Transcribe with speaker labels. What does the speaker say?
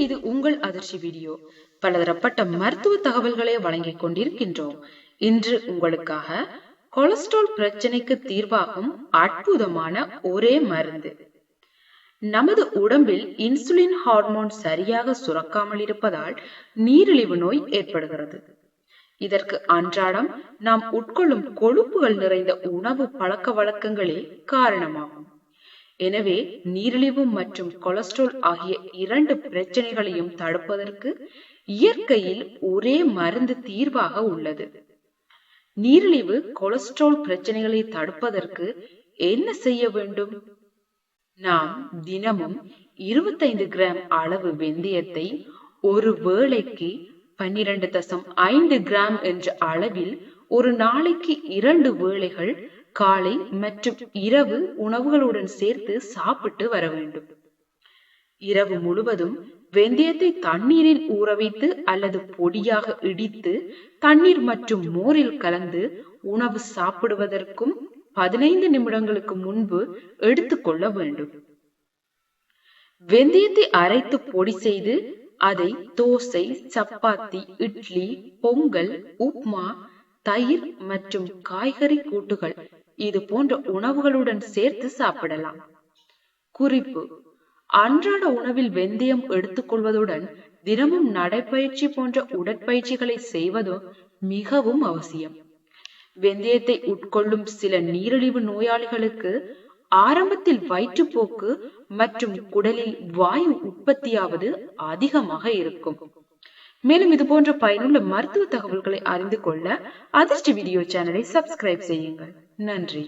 Speaker 1: இது உங்கள் அதிர்ச்சி வீடியோ. பலதரப்பட்ட மருத்துவ தகவல்களை வழங்கிக் கொண்டிருக்கின்றோம். இன்று உங்களுக்காக கொலஸ்ட்ரால் பிரச்சனைக்கு தீர்வாகும் அற்புதமான ஒரே மருந்து. நமது உடம்பில் இன்சுலின் ஹார்மோன் சரியாக சுரக்காமல் இருப்பதால் நீரிழிவு நோய் ஏற்படுகிறது. இதற்கு அன்றாடம் நாம் உட்கொள்ளும் கொழுப்புகள் நிறைந்த உணவு பழக்க வழக்கங்களே காரணமாகும். எனவே நீரிழிவு மற்றும் கொலஸ்ட்ரால் ஆகிய இரண்டு பிரச்சனைகளையும் தடுப்பதற்கு இயற்கையில் ஒரே மருந்து தீர்வாக உள்ளது. நீரிழிவு கொலஸ்ட்ரால் பிரச்சனைகளை தடுப்பதற்கு என்ன செய்ய வேண்டும்? நாம் தினமும் இருபத்தைந்து கிராம் அளவு வெந்தயத்தை ஒரு வேளைக்கு பன்னிரண்டு தசம் ஐந்து கிராம் என்ற அளவில் ஒரு நாளைக்கு இரண்டு வேளைகள் காலை மற்றும் இரவு உணவுகளுடன் சேர்த்து சாப்பிட்டு வர வேண்டும். இரவு முழுவதும் வெந்தயத்தை தண்ணீரில் ஊற வைத்து அல்லது பொடியாக இடித்து தண்ணீர் மற்றும் மோரில் கலந்து உணவு சாப்பிடுவதற்கும் பதினைந்து நிமிடங்களுக்கு முன்பு எடுத்துக்கொள்ள வேண்டும். வெந்தயத்தை அரைத்து பொடி செய்து அதை தோசை சப்பாத்தி இட்லி பொங்கல் உப்மா தயிர் மற்றும் காய்கறி கூட்டுகள் இது போன்ற உணவுகளுடன் சேர்த்து சாப்பிடலாம். குறிப்பு. அன்றாட உணவில் வெந்தயம் எடுத்துக்கொள்வதுடன் தினமும் நடைப்பயிற்சி போன்ற உடற்பயிற்சிகளை செய்வதும் மிகவும் அவசியம். வெந்தயத்தை உட்கொள்ளும் சில நீரிழிவு நோயாளிகளுக்கு ஆரம்பத்தில் வயிற்றுப்போக்கு மற்றும் குடலில் வாயு உற்பத்தியாவது அதிகமாக இருக்கும். மேலும் இது போன்ற பயனுள்ள மருத்துவ தகவல்களை அறிந்து கொள்ள அதிர்ஷ்ட வீடியோ சேனலை சப்ஸ்கிரைப் செய்யுங்கள். நன்றி.